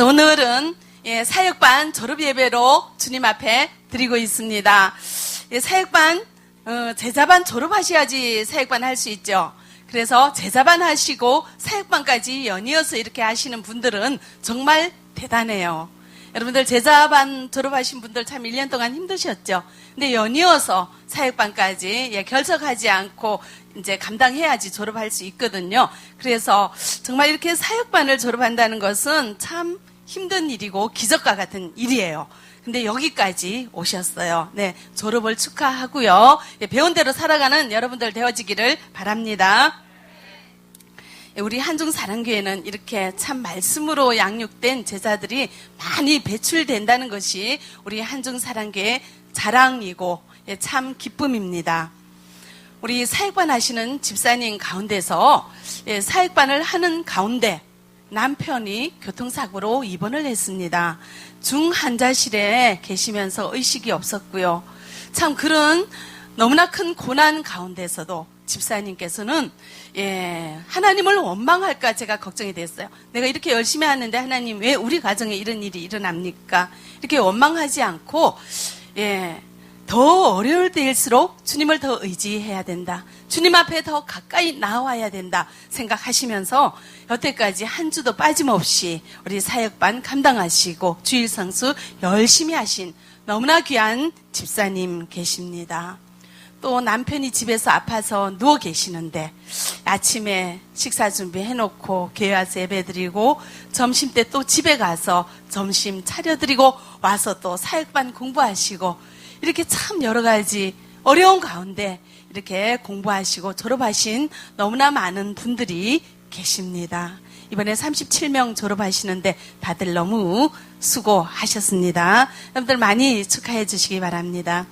그래서 오늘은 예, 사역반 졸업 예배로 주님 앞에 드리고 있습니다. 예, 사역반 어, 제자반 졸업하셔야지 사역반 할 수 있죠. 그래서 제자반 하시고 사역반까지 연이어서 이렇게 하시는 분들은 정말 대단해요. 여러분들 제자반 졸업하신 분들 참 1년 동안 힘드셨죠. 근데 연이어서 사역반까지 예, 결석하지 않고 이제 감당해야지 졸업할 수 있거든요. 그래서 정말 이렇게 사역반을 졸업한다는 것은 참 힘든 일이고 기적과 같은 일이에요. 근데 여기까지 오셨어요. 네, 졸업을 축하하고요. 예, 배운 대로 살아가는 여러분들 되어지기를 바랍니다. 예, 우리 한중 사랑교회는 이렇게 참 말씀으로 양육된 제자들이 많이 배출된다는 것이 우리 한중 사랑교회 자랑이고 예, 참 기쁨입니다. 우리 사역반 하시는 집사님 가운데서 예, 사역반을 하는 가운데 남편이 교통사고로 입원을 했습니다. 중환자실에 계시면서 의식이 없었고요. 참 그런 너무나 큰 고난 가운데서도 집사님께서는 예, 하나님을 원망할까 제가 걱정이 됐어요. 내가 이렇게 열심히 하는데 하나님 왜 우리 가정에 이런 일이 일어납니까? 이렇게 원망하지 않고 예, 더 어려울 때일수록 주님을 더 의지해야 된다. 주님 앞에 더 가까이 나와야 된다 생각하시면서 여태까지 한 주도 빠짐없이 우리 사역반 감당하시고 주일 성수 열심히 하신 너무나 귀한 집사님 계십니다. 또 남편이 집에서 아파서 누워 계시는데 아침에 식사 준비해 놓고 교회 와서 예배 드리고 점심 때 또 집에 가서 점심 차려 드리고 와서 또 사역반 공부하시고 이렇게 참 여러 가지 어려운 가운데 이렇게 공부하시고 졸업하신 너무나 많은 분들이 계십니다. 이번에 37명 졸업하시는데 다들 너무 수고하셨습니다. 여러분들 많이 축하해 주시기 바랍니다.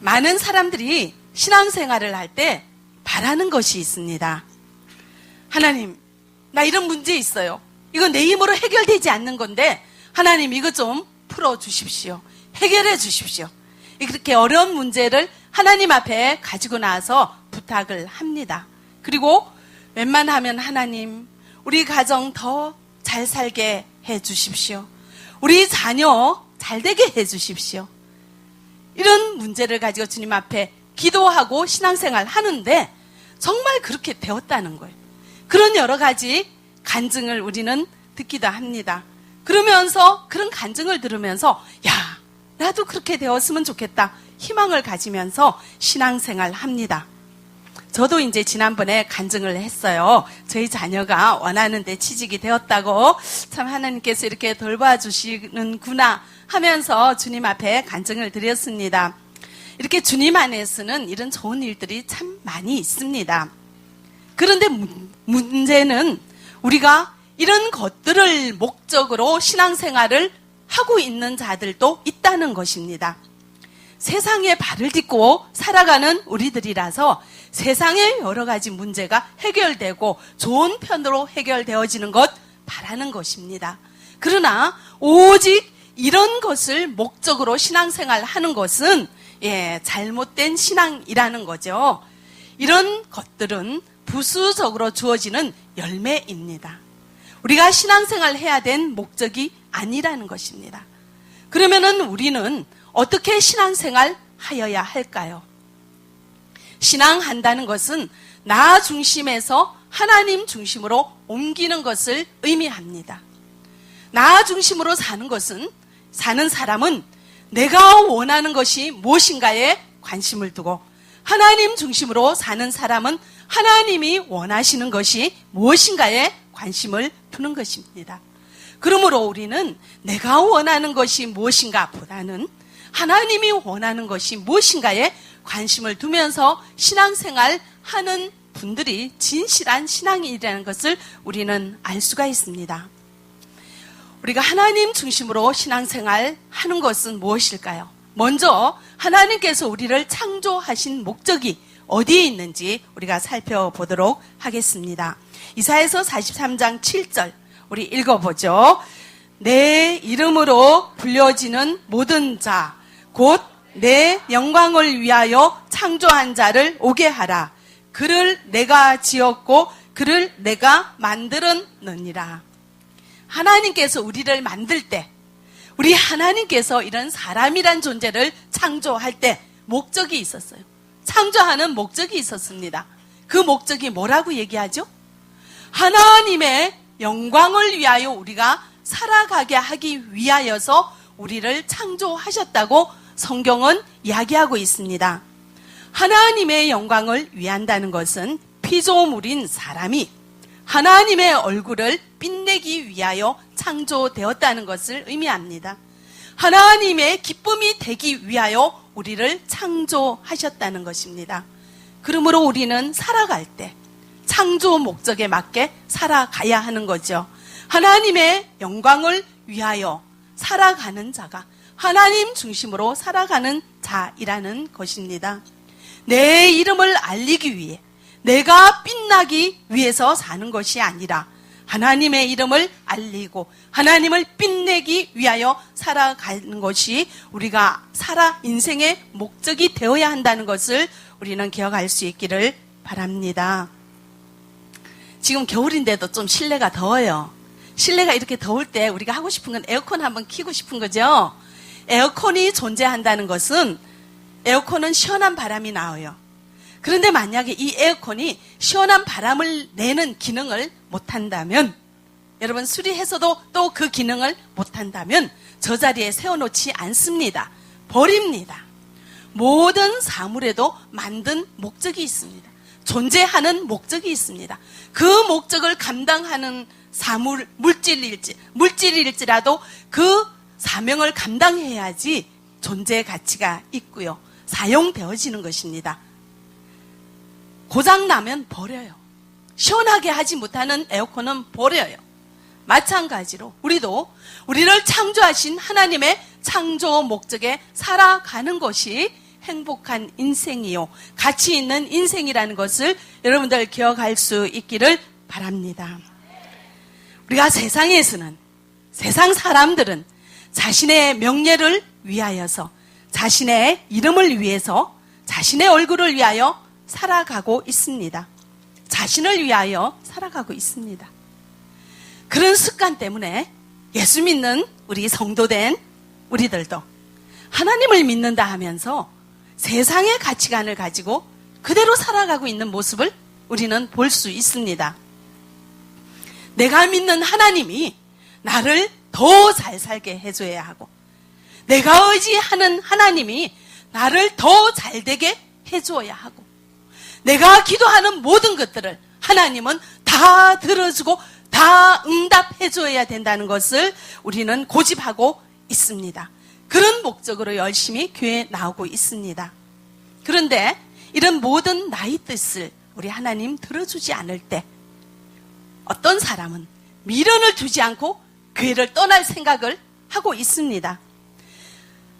많은 사람들이 신앙생활을 할 때 바라는 것이 있습니다. 하나님, 나 이런 문제 있어요. 이거 내 힘으로 해결되지 않는 건데, 하나님 이거 좀 풀어 주십시오. 해결해 주십시오. 이렇게 어려운 문제를 하나님 앞에 가지고 나와서 부탁을 합니다. 그리고 웬만하면 하나님, 우리 가정 더 잘 살게 해 주십시오. 우리 자녀 잘 되게 해 주십시오. 이런 문제를 가지고 주님 앞에 기도하고 신앙생활 하는데 정말 그렇게 되었다는 거예요. 그런 여러 가지 간증을 우리는 듣기도 합니다. 그러면서 그런 간증을 들으면서 야, 나도 그렇게 되었으면 좋겠다. 희망을 가지면서 신앙생활 합니다. 저도 이제 지난번에 간증을 했어요. 저희 자녀가 원하는 데 취직이 되었다고 참 하나님께서 이렇게 돌봐주시는구나 하면서 주님 앞에 간증을 드렸습니다. 이렇게 주님 안에서는 이런 좋은 일들이 참 많이 있습니다. 그런데 문제는 우리가 이런 것들을 목적으로 신앙생활을 하고 있는 자들도 있다는 것입니다. 세상에 발을 딛고 살아가는 우리들이라서 세상의 여러 가지 문제가 해결되고 좋은 편으로 해결되어지는 것 바라는 것입니다. 그러나 오직 이런 것을 목적으로 신앙생활 하는 것은 예, 잘못된 신앙이라는 거죠. 이런 것들은 부수적으로 주어지는 열매입니다. 우리가 신앙생활 해야 된 목적이 아니라는 것입니다. 그러면은 우리는 어떻게 신앙생활 하여야 할까요? 신앙한다는 것은 나 중심에서 하나님 중심으로 옮기는 것을 의미합니다. 나 중심으로 사는 것은 사는 사람은 내가 원하는 것이 무엇인가에 관심을 두고 하나님 중심으로 사는 사람은 하나님이 원하시는 것이 무엇인가에 관심을 두는 것입니다. 그러므로 우리는 내가 원하는 것이 무엇인가 보다는 하나님이 원하는 것이 무엇인가에 관심을 두면서 신앙생활 하는 분들이 진실한 신앙인이라는 것을 우리는 알 수가 있습니다. 우리가 하나님 중심으로 신앙생활 하는 것은 무엇일까요? 먼저 하나님께서 우리를 창조하신 목적이 어디에 있는지 우리가 살펴보도록 하겠습니다. 이사에서 43장 7절 우리 읽어보죠. 내 이름으로 불려지는 모든 자, 곧 내 영광을 위하여 창조한 자를 오게 하라. 그를 내가 지었고 그를 내가 만들었느니라. 하나님께서 우리를 만들 때, 우리 하나님께서 이런 사람이란 존재를 창조할 때 목적이 있었어요. 창조하는 목적이 있었습니다. 그 목적이 뭐라고 얘기하죠? 하나님의 영광을 위하여 우리가 살아가게 하기 위하여서 우리를 창조하셨다고 성경은 이야기하고 있습니다. 하나님의 영광을 위한다는 것은 피조물인 사람이 하나님의 얼굴을 빛내기 위하여 창조되었다는 것을 의미합니다. 하나님의 기쁨이 되기 위하여 우리를 창조하셨다는 것입니다. 그러므로 우리는 살아갈 때 창조 목적에 맞게 살아가야 하는 거죠. 하나님의 영광을 위하여 살아가는 자가 하나님 중심으로 살아가는 자이라는 것입니다. 내 이름을 알리기 위해 내가 빛나기 위해서 사는 것이 아니라 하나님의 이름을 알리고 하나님을 빛내기 위하여 살아가는 것이 우리가 살아 인생의 목적이 되어야 한다는 것을 우리는 기억할 수 있기를 바랍니다. 지금 겨울인데도 좀 실내가 더워요. 실내가 이렇게 더울 때 우리가 하고 싶은 건 에어컨 한번 키고 싶은 거죠. 에어컨이 존재한다는 것은 에어컨은 시원한 바람이 나와요. 그런데 만약에 이 에어컨이 시원한 바람을 내는 기능을 못한다면 여러분 수리해서도 또 그 기능을 못한다면 저 자리에 세워놓지 않습니다. 버립니다. 모든 사물에도 만든 목적이 있습니다. 존재하는 목적이 있습니다. 그 목적을 감당하는 사물, 물질일지, 물질일지라도 그 사명을 감당해야지 존재 가치가 있고요. 사용되어지는 것입니다. 고장나면 버려요. 시원하게 하지 못하는 에어컨은 버려요. 마찬가지로 우리도 우리를 창조하신 하나님의 창조 목적에 살아가는 것이 행복한 인생이요. 가치 있는 인생이라는 것을 여러분들 기억할 수 있기를 바랍니다. 우리가 세상에서는 세상 사람들은 자신의 명예를 위하여서 자신의 이름을 위해서 자신의 얼굴을 위하여 살아가고 있습니다. 자신을 위하여 살아가고 있습니다. 그런 습관 때문에 예수 믿는 우리 성도된 우리들도 하나님을 믿는다 하면서 세상의 가치관을 가지고 그대로 살아가고 있는 모습을 우리는 볼 수 있습니다. 내가 믿는 하나님이 나를 더 잘 살게 해줘야 하고, 내가 의지하는 하나님이 나를 더 잘 되게 해줘야 하고, 내가 기도하는 모든 것들을 하나님은 다 들어주고 다 응답해줘야 된다는 것을 우리는 고집하고 있습니다. 그런 목적으로 열심히 교회에 나오고 있습니다. 그런데 이런 모든 나의 뜻을 우리 하나님 들어주지 않을 때 어떤 사람은 미련을 두지 않고 교회를 떠날 생각을 하고 있습니다.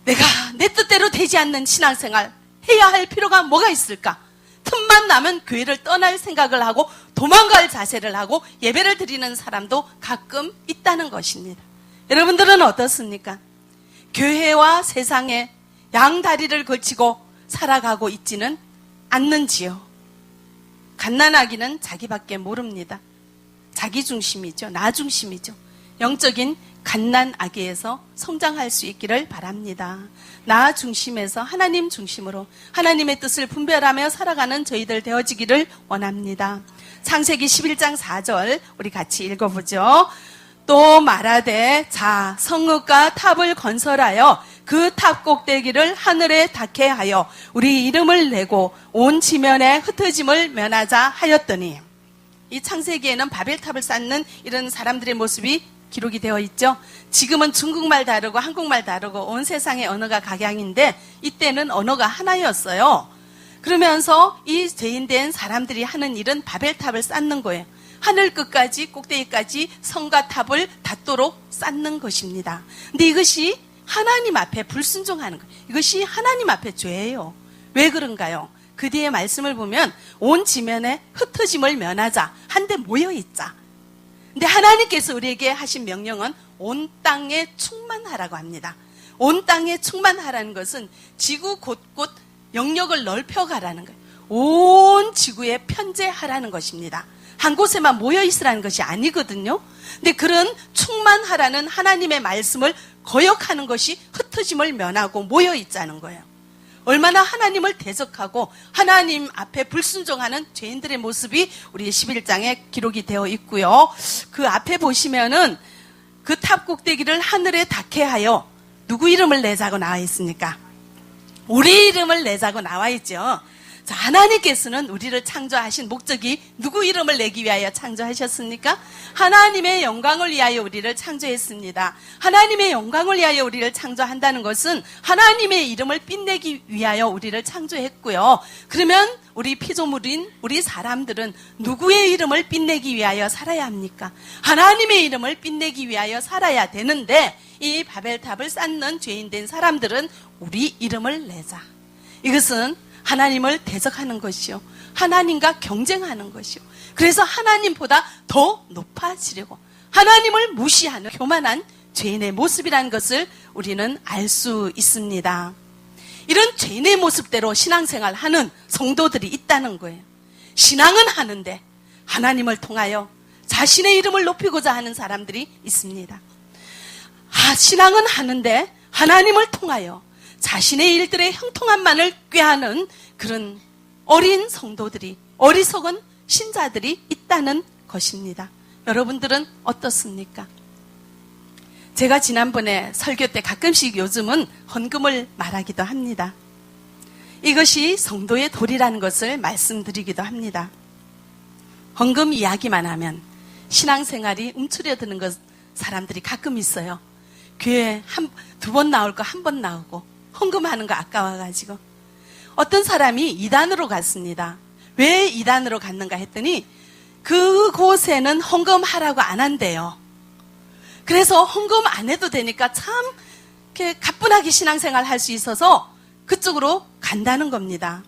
내가 내 뜻대로 되지 않는 신앙생활 해야 할 필요가 뭐가 있을까? 틈만 나면 교회를 떠날 생각을 하고 도망갈 자세를 하고 예배를 드리는 사람도 가끔 있다는 것입니다. 여러분들은 어떻습니까? 교회와 세상에 양다리를 걸치고 살아가고 있지는 않는지요. 갓난아기는 자기밖에 모릅니다. 자기 중심이죠. 나 중심이죠. 영적인 갓난 아기에서 성장할 수 있기를 바랍니다. 나 중심에서 하나님 중심으로 하나님의 뜻을 분별하며 살아가는 저희들 되어지기를 원합니다. 창세기 11장 4절 우리 같이 읽어보죠. 또 말하되 자 성읍과 탑을 건설하여 그 탑 꼭대기를 하늘에 닿게 하여 우리 이름을 내고 온 지면에 흩어짐을 면하자 하였더니 이 창세기에는 바벨탑을 쌓는 이런 사람들의 모습이 기록이 되어 있죠. 지금은 중국말 다르고 한국말 다르고 온 세상의 언어가 각양인데 이때는 언어가 하나였어요. 그러면서 이 죄인된 사람들이 하는 일은 바벨탑을 쌓는 거예요. 하늘 끝까지 꼭대기까지 성과 탑을 닿도록 쌓는 것입니다. 근데 이것이 하나님 앞에 불순종하는 거예요. 이것이 하나님 앞에 죄예요. 왜 그런가요? 그 뒤에 말씀을 보면 온 지면에 흩어짐을 면하자. 한데 모여 있자. 근데 하나님께서 우리에게 하신 명령은 온 땅에 충만하라고 합니다. 온 땅에 충만하라는 것은 지구 곳곳 영역을 넓혀가라는 거예요. 온 지구에 편재하라는 것입니다. 한 곳에만 모여 있으라는 것이 아니거든요. 근데 그런 충만하라는 하나님의 말씀을 거역하는 것이 흩어짐을 면하고 모여 있자는 거예요. 얼마나 하나님을 대적하고 하나님 앞에 불순종하는 죄인들의 모습이 우리 11장에 기록이 되어 있고요. 그 앞에 보시면은 그 탑 꼭대기를 하늘에 닿게 하여 누구 이름을 내자고 나와 있습니까? 우리 이름을 내자고 나와 있죠. 자, 하나님께서는 우리를 창조하신 목적이 누구 이름을 내기 위하여 창조하셨습니까? 하나님의 영광을 위하여 우리를 창조했습니다. 하나님의 영광을 위하여 우리를 창조한다는 것은 하나님의 이름을 빛내기 위하여 우리를 창조했고요. 그러면 우리 피조물인 우리 사람들은 누구의 이름을 빛내기 위하여 살아야 합니까? 하나님의 이름을 빛내기 위하여 살아야 되는데 이 바벨탑을 쌓는 죄인 된 사람들은 우리 이름을 내자. 이것은 하나님을 대적하는 것이요. 하나님과 경쟁하는 것이요. 그래서 하나님보다 더 높아지려고 하나님을 무시하는 교만한 죄인의 모습이라는 것을 우리는 알 수 있습니다. 이런 죄인의 모습대로 신앙생활 하는 성도들이 있다는 거예요. 신앙은 하는데 하나님을 통하여 자신의 이름을 높이고자 하는 사람들이 있습니다. 아, 신앙은 하는데 하나님을 통하여 자신의 일들의 형통함만을 꾀하는 그런 어린 성도들이 어리석은 신자들이 있다는 것입니다. 여러분들은 어떻습니까? 제가 지난번에 설교 때 가끔씩 요즘은 헌금을 말하기도 합니다. 이것이 성도의 도리라는 것을 말씀드리기도 합니다. 헌금 이야기만 하면 신앙생활이 움츠려드는 것 사람들이 가끔 있어요. 교회 한, 두 번 나올 거 한 번 나오고 헌금하는 거 아까워가지고 어떤 사람이 이단으로 갔습니다. 왜 이단으로 갔는가 했더니 그곳에는 헌금하라고 안 한대요. 그래서 헌금 안 해도 되니까 참 이렇게 가뿐하게 신앙생활 할 수 있어서 그쪽으로 간다는 겁니다.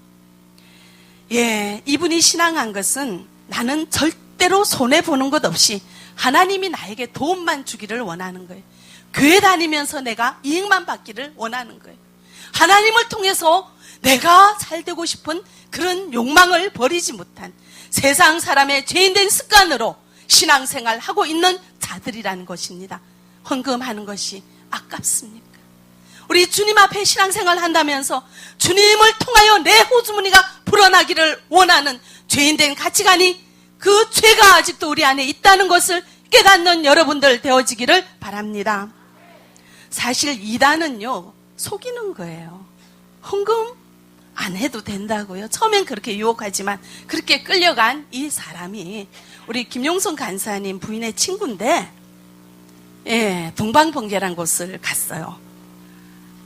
예, 이분이 신앙한 것은 나는 절대로 손해보는 것 없이 하나님이 나에게 도움만 주기를 원하는 거예요. 교회 다니면서 내가 이익만 받기를 원하는 거예요. 하나님을 통해서 내가 잘 되고 싶은 그런 욕망을 버리지 못한 세상 사람의 죄인된 습관으로 신앙생활 하고 있는 자들이라는 것입니다. 헌금하는 것이 아깝습니까? 우리 주님 앞에 신앙생활 한다면서 주님을 통하여 내 호주머니가 불어나기를 원하는 죄인된 가치관이 그 죄가 아직도 우리 안에 있다는 것을 깨닫는 여러분들 되어지기를 바랍니다. 사실 이단은요, 속이는 거예요. 헌금 안 해도 된다고요. 처음엔 그렇게 유혹하지만 그렇게 끌려간 이 사람이 우리 김용선 간사님 부인의 친구인데, 예, 동방번개란 곳을 갔어요.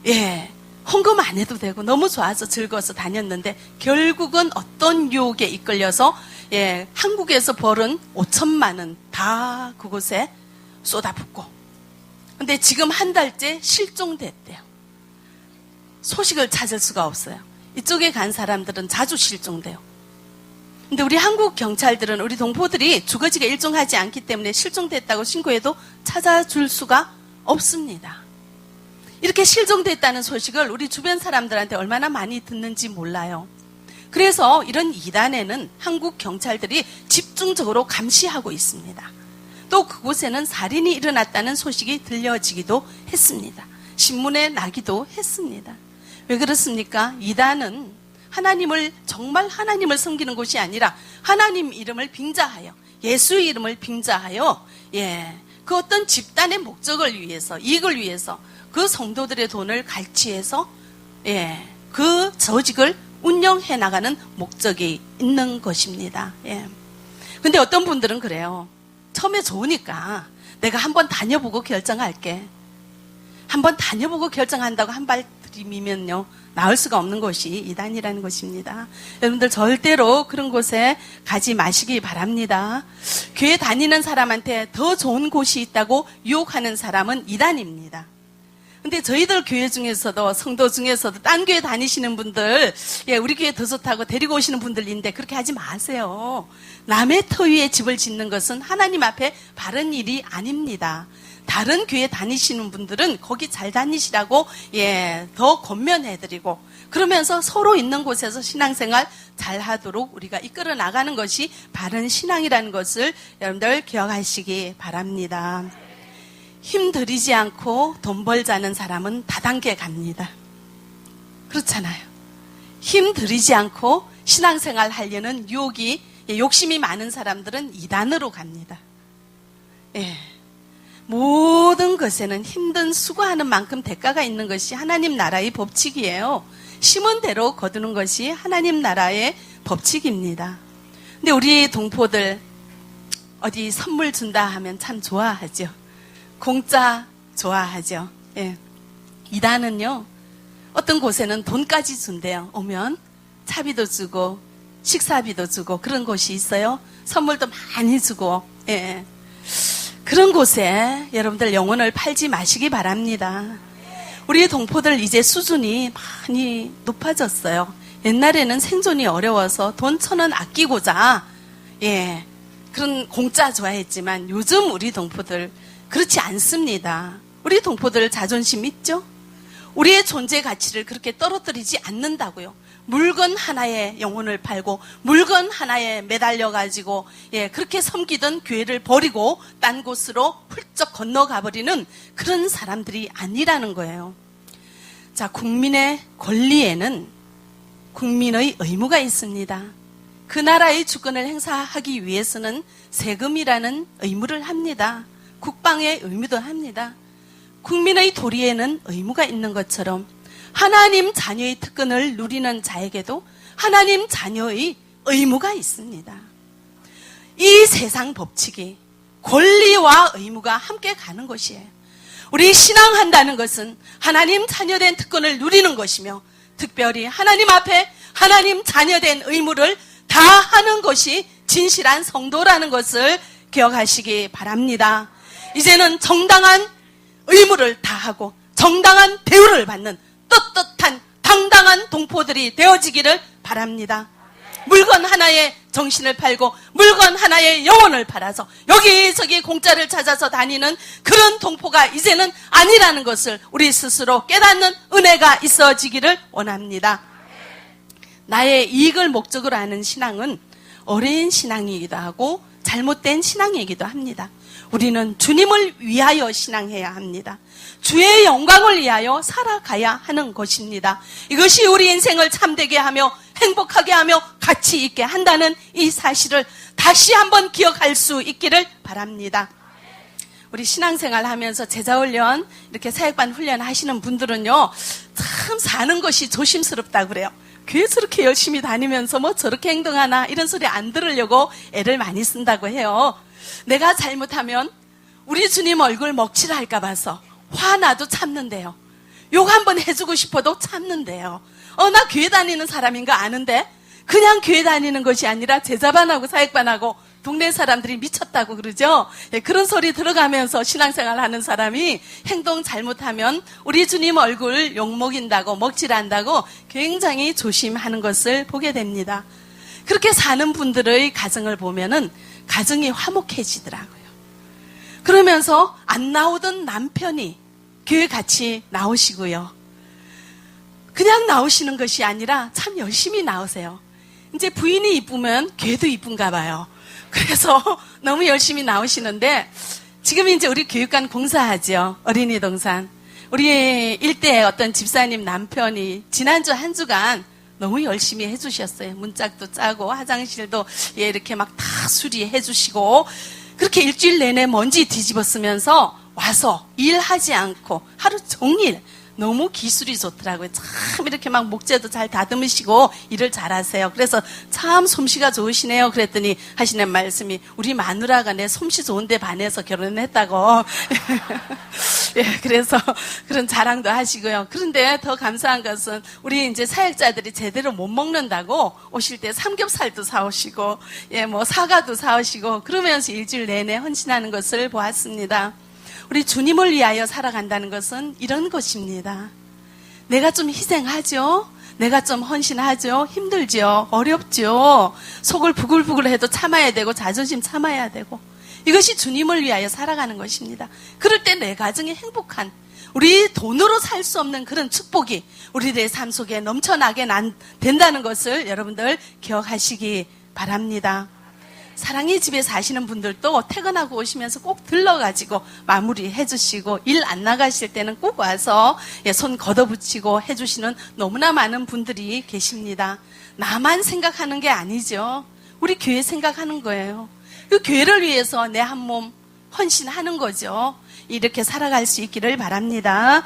예, 헌금 안 해도 되고 너무 좋아서 즐거워서 다녔는데 결국은 어떤 유혹에 이끌려서 예, 한국에서 벌은 5천만 원 다 그곳에 쏟아붓고 근데 지금 한 달째 실종됐대요. 소식을 찾을 수가 없어요. 이쪽에 간 사람들은 자주 실종돼요. 근데 우리 한국 경찰들은 우리 동포들이 주거지가 일정하지 않기 때문에 실종됐다고 신고해도 찾아줄 수가 없습니다. 이렇게 실종됐다는 소식을 우리 주변 사람들한테 얼마나 많이 듣는지 몰라요. 그래서 이런 이단에는 한국 경찰들이 집중적으로 감시하고 있습니다. 또 그곳에는 살인이 일어났다는 소식이 들려지기도 했습니다. 신문에 나기도 했습니다. 왜 그렇습니까? 이단은 하나님을 정말 하나님을 섬기는 곳이 아니라 하나님 이름을 빙자하여 예수의 이름을 빙자하여 예. 그 어떤 집단의 목적을 위해서 이익을 위해서 그 성도들의 돈을 갈취해서 예. 그 조직을 운영해 나가는 목적이 있는 것입니다. 예. 근데 어떤 분들은 그래요. 처음에 좋으니까 내가 한번 다녀보고 결정할게. 한번 다녀보고 결정한다고 한 발 들이면요 나올 수가 없는 곳이 이단이라는 것입니다. 여러분들 절대로 그런 곳에 가지 마시기 바랍니다. 교회 다니는 사람한테 더 좋은 곳이 있다고 유혹하는 사람은 이단입니다. 근데 저희들 교회 중에서도 성도 중에서도 딴 교회 다니시는 분들 예 우리 교회 더 좋다고 데리고 오시는 분들인데 그렇게 하지 마세요. 남의 터 위에 집을 짓는 것은 하나님 앞에 바른 일이 아닙니다. 다른 교회 다니시는 분들은 거기 잘 다니시라고 예 더 권면해 드리고 그러면서 서로 있는 곳에서 신앙생활 잘 하도록 우리가 이끌어 나가는 것이 바른 신앙이라는 것을 여러분들 기억하시기 바랍니다. 힘 들이지 않고 돈 벌자는 사람은 다단계 갑니다. 그렇잖아요. 힘 들이지 않고 신앙생활 하려는 유혹이 예, 욕심이 많은 사람들은 이단으로 갑니다. 예. 모든 것에는 힘든 수고하는 만큼 대가가 있는 것이 하나님 나라의 법칙이에요. 심은 대로 거두는 것이 하나님 나라의 법칙입니다. 근데 우리 동포들 어디 선물 준다 하면 참 좋아하죠. 공짜 좋아하죠. 예. 이단은요, 어떤 곳에는 돈까지 준대요. 오면 차비도 주고, 식사비도 주고, 그런 곳이 있어요. 선물도 많이 주고, 예. 그런 곳에 여러분들 영혼을 팔지 마시기 바랍니다. 우리 동포들 이제 수준이 많이 높아졌어요. 옛날에는 생존이 어려워서 돈 천 원 아끼고자, 예, 그런 공짜 좋아했지만 요즘 우리 동포들 그렇지 않습니다. 우리 동포들 자존심 있죠? 우리의 존재 가치를 그렇게 떨어뜨리지 않는다고요. 물건 하나에 영혼을 팔고 물건 하나에 매달려 가지고 예 그렇게 섬기던 교회를 버리고 딴 곳으로 훌쩍 건너가 버리는 그런 사람들이 아니라는 거예요. 자 국민의 권리에는 국민의 의무가 있습니다. 그 나라의 주권을 행사하기 위해서는 세금이라는 의무를 합니다. 국방의 의무도 합니다. 국민의 도리에는 의무가 있는 것처럼 하나님 자녀의 특권을 누리는 자에게도 하나님 자녀의 의무가 있습니다. 이 세상 법칙이 권리와 의무가 함께 가는 것이에요. 우리 신앙한다는 것은 하나님 자녀된 특권을 누리는 것이며 특별히 하나님 앞에 하나님 자녀된 의무를 다 하는 것이 진실한 성도라는 것을 기억하시기 바랍니다. 이제는 정당한 의무를 다하고 정당한 대우를 받는 떳떳한 당당한 동포들이 되어지기를 바랍니다. 물건 하나에 정신을 팔고 물건 하나에 영혼을 팔아서 여기저기 공짜를 찾아서 다니는 그런 동포가 이제는 아니라는 것을 우리 스스로 깨닫는 은혜가 있어지기를 원합니다. 나의 이익을 목적으로 하는 신앙은 어린 신앙이기도 하고 잘못된 신앙이기도 합니다. 우리는 주님을 위하여 신앙해야 합니다. 주의 영광을 위하여 살아가야 하는 것입니다. 이것이 우리 인생을 참되게 하며 행복하게 하며 가치 있게 한다는 이 사실을 다시 한번 기억할 수 있기를 바랍니다. 우리 신앙생활 하면서 제자훈련, 이렇게 사역반 훈련 하시는 분들은요, 참 사는 것이 조심스럽다 그래요. 교회 저렇게 열심히 다니면서 뭐 저렇게 행동하나 이런 소리 안 들으려고 애를 많이 쓴다고 해요. 내가 잘못하면 우리 주님 얼굴 먹칠할까 봐서 화나도 참는데요. 욕 한번 해주고 싶어도 참는데요. 어, 나 교회 다니는 사람인 거 아는데 그냥 교회 다니는 것이 아니라 제자반하고 사역반하고 동네 사람들이 미쳤다고 그러죠. 예, 그런 소리 들어가면서 신앙생활 하는 사람이 행동 잘못하면 우리 주님 얼굴 욕먹인다고 먹칠한다고 굉장히 조심하는 것을 보게 됩니다. 그렇게 사는 분들의 가정을 보면은 가정이 화목해지더라고요. 그러면서 안 나오던 남편이 교회 같이 나오시고요. 그냥 나오시는 것이 아니라 참 열심히 나오세요. 이제 부인이 이쁘면 교회도 이쁜가 봐요. 그래서 너무 열심히 나오시는데 지금 이제 우리 교육관 공사하죠. 어린이 동산. 우리 일대 어떤 집사님 남편이 지난주 한 주간 너무 열심히 해주셨어요. 문짝도 짜고 화장실도 예, 이렇게 막 다 수리해 주시고 그렇게 일주일 내내 먼지 뒤집어 쓰면서 와서 일하지 않고 하루 종일 너무 기술이 좋더라고요. 참 이렇게 막 목재도 잘 다듬으시고 일을 잘하세요. 그래서 참 솜씨가 좋으시네요. 그랬더니 하시는 말씀이 우리 마누라가 내 솜씨 좋은데 반해서 결혼했다고. 예, 그래서 그런 자랑도 하시고요. 그런데 더 감사한 것은 우리 이제 사역자들이 제대로 못 먹는다고 오실 때 삼겹살도 사오시고, 예, 뭐 사과도 사오시고 그러면서 일주일 내내 헌신하는 것을 보았습니다. 우리 주님을 위하여 살아간다는 것은 이런 것입니다. 내가 좀 희생하죠? 내가 좀 헌신하죠? 힘들죠? 어렵죠? 속을 부글부글 해도 참아야 되고 자존심 참아야 되고 이것이 주님을 위하여 살아가는 것입니다. 그럴 때 내 가정이 행복한 우리 돈으로 살 수 없는 그런 축복이 우리들의 삶 속에 넘쳐나게 난, 된다는 것을 여러분들 기억하시기 바랍니다. 사랑의 집에 사시는 분들도 퇴근하고 오시면서 꼭 들러가지고 마무리해 주시고 일 안 나가실 때는 꼭 와서 예, 손 걷어붙이고 해주시는 너무나 많은 분들이 계십니다. 나만 생각하는 게 아니죠. 우리 교회 생각하는 거예요. 그 교회를 위해서 내 한 몸 헌신하는 거죠. 이렇게 살아갈 수 있기를 바랍니다.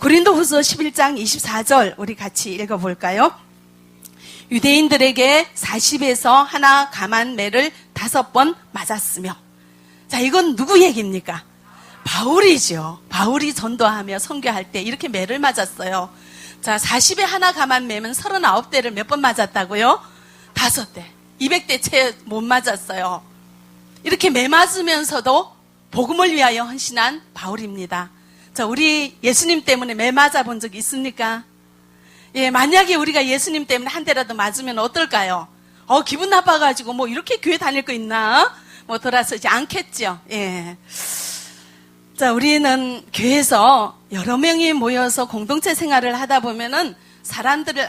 고린도 후서 11장 24절 우리 같이 읽어볼까요? 유대인들에게 40에서 하나 감한 매를 다섯 번 맞았으며 자 이건 누구 얘기입니까? 바울이죠. 바울이 전도하며 선교할 때 이렇게 매를 맞았어요. 자 40에 하나 감한 매면 39대를 몇 번 맞았다고요? 다섯 대. 200대 채 못 맞았어요. 이렇게 매 맞으면서도 복음을 위하여 헌신한 바울입니다. 자, 우리 예수님 때문에 매 맞아 본 적 있습니까? 예, 만약에 우리가 예수님 때문에 한 대라도 맞으면 어떨까요? 어, 기분 나빠가지고 뭐 이렇게 교회 다닐 거 있나? 뭐 돌아서지 않겠죠. 예. 자, 우리는 교회에서 여러 명이 모여서 공동체 생활을 하다 보면은 사람들을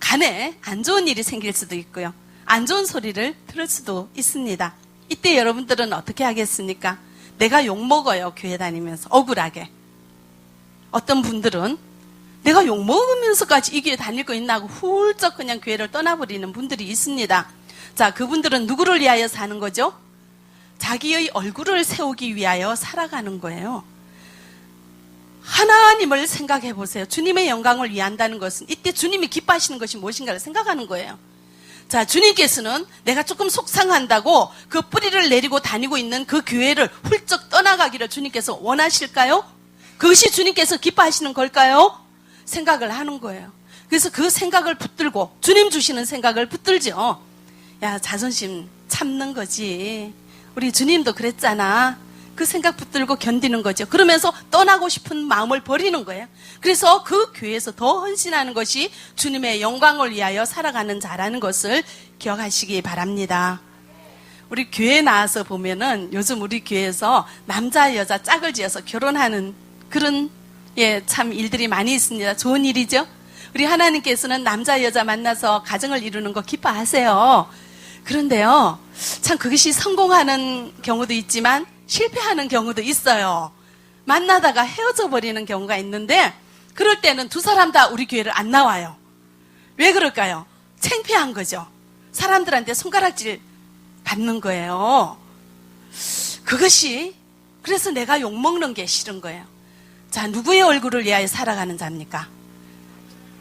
간에 안 좋은 일이 생길 수도 있고요. 안 좋은 소리를 들을 수도 있습니다. 이때 여러분들은 어떻게 하겠습니까? 내가 욕먹어요, 교회 다니면서. 억울하게. 어떤 분들은 내가 욕 먹으면서까지 이 교회 다닐 거 있나 하고 훌쩍 그냥 교회를 떠나버리는 분들이 있습니다. 자, 그분들은 누구를 위하여 사는 거죠? 자기의 얼굴을 세우기 위하여 살아가는 거예요. 하나님을 생각해 보세요. 주님의 영광을 위한다는 것은 이때 주님이 기뻐하시는 것이 무엇인가를 생각하는 거예요. 자, 주님께서는 내가 조금 속상한다고 그 뿌리를 내리고 다니고 있는 그 교회를 훌쩍 떠나가기를 주님께서 원하실까요? 그것이 주님께서 기뻐하시는 걸까요? 생각을 하는 거예요. 그래서 그 생각을 붙들고 주님 주시는 생각을 붙들죠. 야, 자존심 참는 거지. 우리 주님도 그랬잖아. 그 생각 붙들고 견디는 거죠. 그러면서 떠나고 싶은 마음을 버리는 거예요. 그래서 그 교회에서 더 헌신하는 것이 주님의 영광을 위하여 살아가는 자라는 것을 기억하시기 바랍니다. 우리 교회 나와서 보면은 요즘 우리 교회에서 남자 여자 짝을 지어서 결혼하는 그런 예, 참 일들이 많이 있습니다. 좋은 일이죠? 우리 하나님께서는 남자 여자 만나서 가정을 이루는 거 기뻐하세요. 그런데요. 참 그것이 성공하는 경우도 있지만 실패하는 경우도 있어요. 만나다가 헤어져 버리는 경우가 있는데 그럴 때는 두 사람 다 우리 교회를 안 나와요. 왜 그럴까요? 창피한 거죠. 사람들한테 손가락질 받는 거예요. 그것이 그래서 내가 욕먹는 게 싫은 거예요. 자, 누구의 얼굴을 위하여 살아가는 자입니까?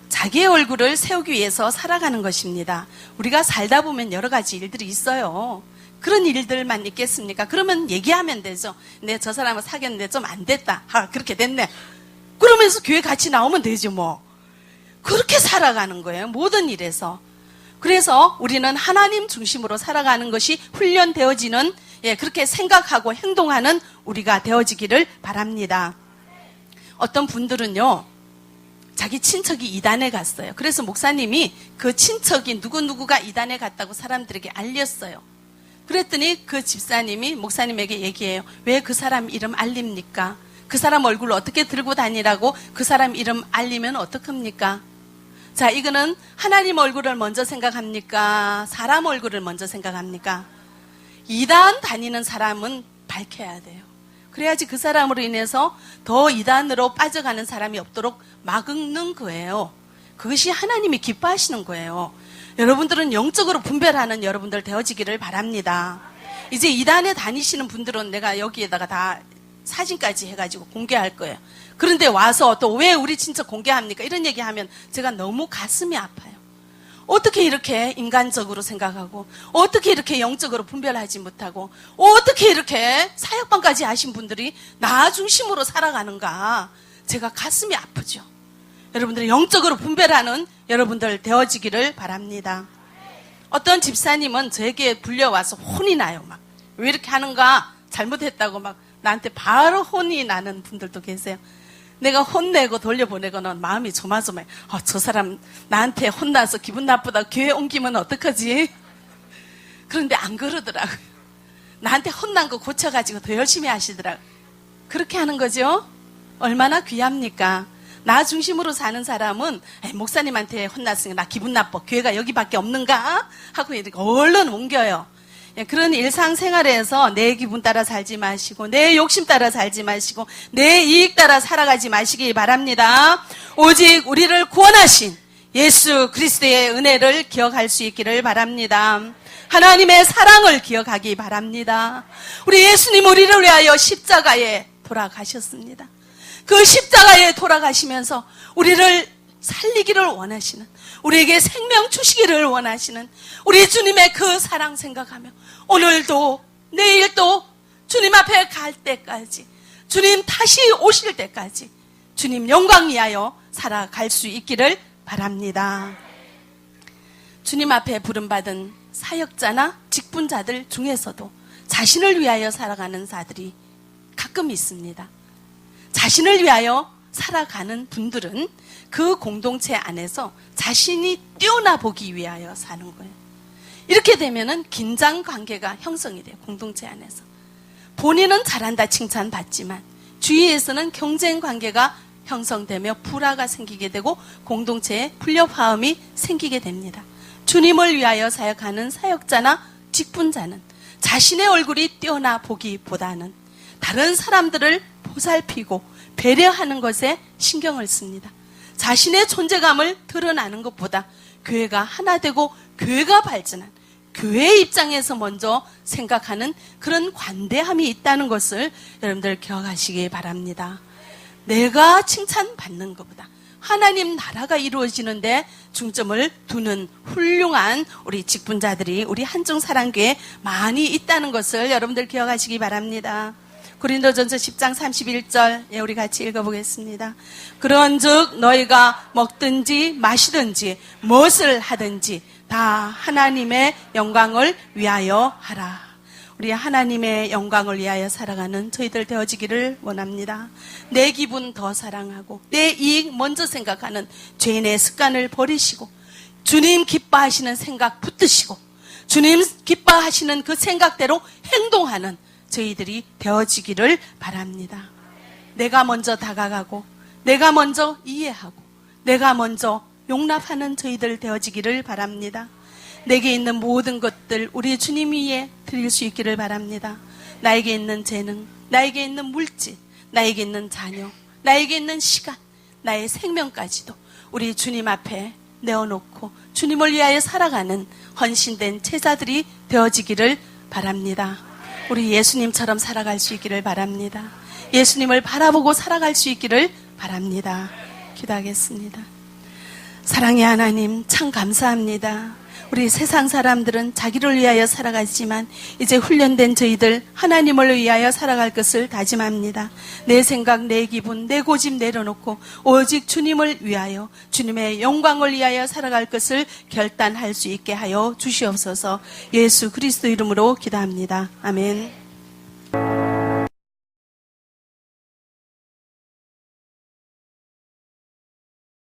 자기의 얼굴을 세우기 위해서 살아가는 것입니다. 우리가 살다 보면 여러 가지 일들이 있어요. 그런 일들만 있겠습니까? 그러면 얘기하면 되죠. 네, 저 사람을 사귀었는데 좀 안 됐다. 아, 그렇게 됐네. 그러면서 교회 같이 나오면 되죠, 뭐. 그렇게 살아가는 거예요. 모든 일에서. 그래서 우리는 하나님 중심으로 살아가는 것이 훈련되어지는, 예, 그렇게 생각하고 행동하는 우리가 되어지기를 바랍니다. 어떤 분들은요, 자기 친척이 이단에 갔어요. 그래서 목사님이 그 친척이 누구누구가 이단에 갔다고 사람들에게 알렸어요. 그랬더니 그 집사님이 목사님에게 얘기해요. 왜 그 사람 이름 알립니까? 그 사람 얼굴 어떻게 들고 다니라고 그 사람 이름 알리면 어떡합니까? 자, 이거는 하나님 얼굴을 먼저 생각합니까? 사람 얼굴을 먼저 생각합니까? 이단 다니는 사람은 밝혀야 돼요. 그래야지 그 사람으로 인해서 더 이단으로 빠져가는 사람이 없도록 막는 거예요. 그것이 하나님이 기뻐하시는 거예요. 여러분들은 영적으로 분별하는 여러분들 되어지기를 바랍니다. 이제 이단에 다니시는 분들은 내가 여기에다가 다 사진까지 해가지고 공개할 거예요. 그런데 와서 또 왜 우리 친척 공개합니까? 이런 얘기 하면 제가 너무 가슴이 아파요. 어떻게 이렇게 인간적으로 생각하고, 어떻게 이렇게 영적으로 분별하지 못하고, 어떻게 이렇게 사역반까지 하신 분들이 나 중심으로 살아가는가. 제가 가슴이 아프죠. 여러분들 영적으로 분별하는 여러분들 되어지기를 바랍니다. 어떤 집사님은 저에게 불려와서 혼이 나요. 막. 왜 이렇게 하는가? 잘못했다고 막 나한테 바로 혼이 나는 분들도 계세요. 내가 혼내고 돌려보내고는 마음이 조마조마해. 어, 저 사람 나한테 혼나서 기분 나쁘다. 교회 옮기면 어떡하지? 그런데 안 그러더라고요. 나한테 혼난 거 고쳐가지고 더 열심히 하시더라고요. 그렇게 하는 거죠? 얼마나 귀합니까? 나 중심으로 사는 사람은 목사님한테 혼났으니까 나 기분 나빠. 교회가 여기밖에 없는가? 하고 이렇게 얼른 옮겨요. 예, 그런 일상생활에서 내 기분 따라 살지 마시고 내 욕심 따라 살지 마시고 내 이익 따라 살아가지 마시기 바랍니다. 오직 우리를 구원하신 예수 그리스도의 은혜를 기억할 수 있기를 바랍니다. 하나님의 사랑을 기억하기 바랍니다. 우리 예수님 우리를 위하여 십자가에 돌아가셨습니다. 그 십자가에 돌아가시면서 우리를 살리기를 원하시는 우리에게 생명 주시기를 원하시는 우리 주님의 그 사랑 생각하며 오늘도 내일도 주님 앞에 갈 때까지 주님 다시 오실 때까지 주님 영광 위하여 살아갈 수 있기를 바랍니다. 주님 앞에 부름받은 사역자나 직분자들 중에서도 자신을 위하여 살아가는 자들이 가끔 있습니다. 자신을 위하여 살아가는 분들은 그 공동체 안에서 자신이 뛰어나 보기 위하여 사는 거예요. 이렇게 되면은 긴장 관계가 형성이 돼요. 공동체 안에서. 본인은 잘한다 칭찬받지만 주위에서는 경쟁 관계가 형성되며 불화가 생기게 되고 공동체에 불협화음이 생기게 됩니다. 주님을 위하여 사역하는 사역자나 직분자는 자신의 얼굴이 뛰어나 보기보다는 다른 사람들을 보살피고 배려하는 것에 신경을 씁니다. 자신의 존재감을 드러나는 것보다 교회가 하나 되고 교회가 발전한 교회 입장에서 먼저 생각하는 그런 관대함이 있다는 것을 여러분들 기억하시기 바랍니다. 내가 칭찬받는 것보다 하나님 나라가 이루어지는데 중점을 두는 훌륭한 우리 직분자들이 우리 한중 사랑교에 많이 있다는 것을 여러분들 기억하시기 바랍니다. 고린도전서 10장 31절 예, 우리 같이 읽어보겠습니다. 그런즉 너희가 먹든지 마시든지 무엇을 하든지 다 하나님의 영광을 위하여 하라. 우리 하나님의 영광을 위하여 살아가는 저희들 되어지기를 원합니다. 내 기분 더 사랑하고 내 이익 먼저 생각하는 죄인의 습관을 버리시고 주님 기뻐하시는 생각 붙드시고 주님 기뻐하시는 그 생각대로 행동하는 저희들이 되어지기를 바랍니다. 내가 먼저 다가가고 내가 먼저 이해하고 내가 먼저 용납하는 저희들 되어지기를 바랍니다. 내게 있는 모든 것들 우리 주님 위에 드릴 수 있기를 바랍니다. 나에게 있는 재능, 나에게 있는 물질, 나에게 있는 자녀, 나에게 있는 시간, 나의 생명까지도 우리 주님 앞에 내어놓고 주님을 위하여 살아가는 헌신된 제자들이 되어지기를 바랍니다. 우리 예수님처럼 살아갈 수 있기를 바랍니다. 예수님을 바라보고 살아갈 수 있기를 바랍니다. 기도하겠습니다. 사랑의 하나님, 참 감사합니다. 우리 세상 사람들은 자기를 위하여 살아가지만 이제 훈련된 저희들 하나님을 위하여 살아갈 것을 다짐합니다. 내 생각, 내 기분, 내 고집 내려놓고 오직 주님을 위하여 주님의 영광을 위하여 살아갈 것을 결단할 수 있게 하여 주시옵소서 예수 그리스도 이름으로 기도합니다. 아멘.